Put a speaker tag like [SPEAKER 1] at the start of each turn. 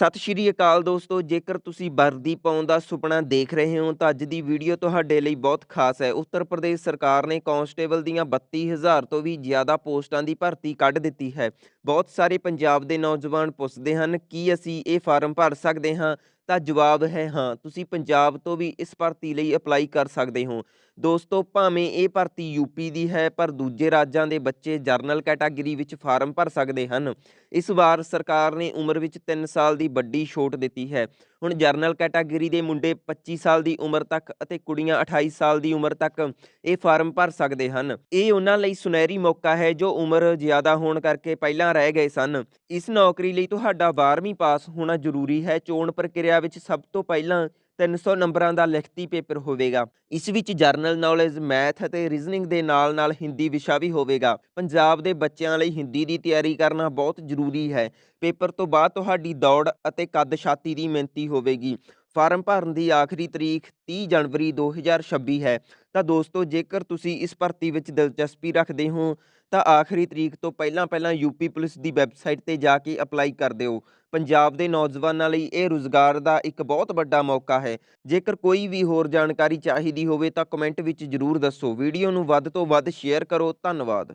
[SPEAKER 1] ਸਤਿ ਸ਼੍ਰੀ ਅਕਾਲ ਦੋਸਤੋ, ਜੇਕਰ ਤੁਸੀਂ ਵਰਦੀ ਪਾਉਣ ਦਾ ਸੁਪਨਾ ਦੇਖ ਰਹੇ ਹੋ, ਤਾਂ ਅੱਜ ਦੀ ਵੀਡੀਓ ਤੁਹਾਡੇ ਲਈ ਬਹੁਤ ਖਾਸ ਹੈ। ਉੱਤਰ ਪ੍ਰਦੇਸ਼ ਸਰਕਾਰ ਨੇ ਕਾਂਸਟੇਬਲ ਦੀਆਂ 32000 ਤੋਂ ਵੀ ਜ਼ਿਆਦਾ ਪੋਸਟਾਂ ਦੀ ਭਰਤੀ ਕੱਢ ਦਿੱਤੀ ਹੈ। ਬਹੁਤ ਸਾਰੇ ਪੰਜਾਬ ਦੇ ਨੌਜਵਾਨ ਪੁੱਛਦੇ ਹਨ, ਕੀ ਅਸੀਂ ਇਹ ਫਾਰਮ ਭਰ ਸਕਦੇ ਹਾਂ? ਤਾਂ ਜਵਾਬ ਹੈ ਹਾਂ, ਤੁਸੀਂ ਪੰਜਾਬ ਤੋਂ ਵੀ ਇਸ ਭਰਤੀ ਲਈ ਅਪਲਾਈ ਕਰ ਸਕਦੇ ਹੋ। ਦੋਸਤੋ, ਭਾਵੇਂ ਇਹ ਭਰਤੀ ਯੂਪੀ ਦੀ ਹੈ, ਪਰ ਦੂਜੇ ਰਾਜਾਂ ਦੇ ਬੱਚੇ ਜਰਨਲ ਕੈਟਾਗਰੀ ਵਿੱਚ ਫਾਰਮ ਭਰ ਸਕਦੇ ਹਨ। ਇਸ ਵਾਰ ਸਰਕਾਰ ਨੇ ਉਮਰ ਵਿੱਚ 3 ਸਾਲ ਦੀ ਵੱਡੀ ਛੋਟ ਦਿੱਤੀ ਹੈ। ਹੁਣ ਜਰਨਲ ਕੈਟਾਗਰੀ ਦੇ ਮੁੰਡੇ 25 ਸਾਲ ਦੀ ਉਮਰ ਤੱਕ ਅਤੇ ਕੁੜੀਆਂ 28 ਸਾਲ ਦੀ ਉਮਰ ਤੱਕ ਇਹ ਫਾਰਮ ਭਰ ਸਕਦੇ ਹਨ। ਇਹ ਉਹਨਾਂ ਲਈ ਸੁਨਹਿਰੀ ਮੌਕਾ ਹੈ, ਜੋ ਉਮਰ ਜ਼ਿਆਦਾ ਹੋਣ ਕਰਕੇ ਪਹਿਲਾਂ ਰਹਿ ਗਏ ਸਨ। ਇਸ ਨੌਕਰੀ ਲਈ ਤੁਹਾਡਾ 12ਵੀਂ ਪਾਸ ਹੋਣਾ ਜ਼ਰੂਰੀ ਹੈ। ਚੋਣ ਪ੍ਰਕਿਰਿਆ ਵਿੱਚ ਸਭ ਤੋਂ ਪਹਿਲਾਂ 300 ਨੰਬਰਾਂ ਦਾ ਲਿਖਤੀ ਪੇਪਰ ਹੋਵੇਗਾ। ਇਸ ਵਿੱਚ ਜਰਨਲ ਨੌਲੇਜ, ਮੈਥ ਅਤੇ ਰੀਜ਼ਨਿੰਗ ਦੇ ਨਾਲ-ਨਾਲ ਹਿੰਦੀ ਵਿਸ਼ਾ ਵੀ ਹੋਵੇਗਾ। ਪੰਜਾਬ ਦੇ ਬੱਚਿਆਂ ਲਈ ਹਿੰਦੀ ਦੀ ਤਿਆਰੀ ਕਰਨਾ ਬਹੁਤ ਜ਼ਰੂਰੀ ਹੈ। ਪੇਪਰ ਤੋਂ ਬਾਅਦ ਤੁਹਾਡੀ ਦੌੜ ਅਤੇ ਕੱਦ ਛਾਤੀ ਦੀ ਮਿਹਨਤੀ ਹੋਵੇਗੀ। ਫਾਰਮ ਭਰਨ ਦੀ ਆਖਰੀ ਤਰੀਕ 30 ਜਨਵਰੀ 2026 ਹੈ। ਤਾਂ ਦੋਸਤੋ, ਜੇਕਰ ਤੁਸੀਂ ਇਸ ਭਰਤੀ ਵਿੱਚ ਦਿਲਚਸਪੀ ਰੱਖਦੇ ਹੋ ਤਾਂ ਆਖਰੀ ਤਰੀਕ ਤੋਂ ਪਹਿਲਾਂ ਪਹਿਲਾਂ ਯੂਪੀ ਪੁਲਿਸ ਦੀ ਵੈਬਸਾਈਟ ਤੇ ਜਾ ਕੇ ਅਪਲਾਈ ਕਰ ਦਿਓ। ਪੰਜਾਬ ਦੇ ਨੌਜਵਾਨਾਂ ਲਈ ਇਹ ਰੁਜ਼ਗਾਰ ਦਾ ਇੱਕ ਬਹੁਤ ਵੱਡਾ ਮੌਕਾ ਹੈ। ਜੇਕਰ ਕੋਈ ਵੀ ਹੋਰ ਜਾਣਕਾਰੀ ਚਾਹੀਦੀ ਹੋਵੇ ਤਾਂ ਕਮੈਂਟ ਵਿੱਚ ਜ਼ਰੂਰ ਦੱਸੋ। ਵੀਡੀਓ ਨੂੰ ਵੱਧ ਤੋਂ ਵੱਧ ਸ਼ੇਅਰ ਕਰੋ। ਧੰਨਵਾਦ।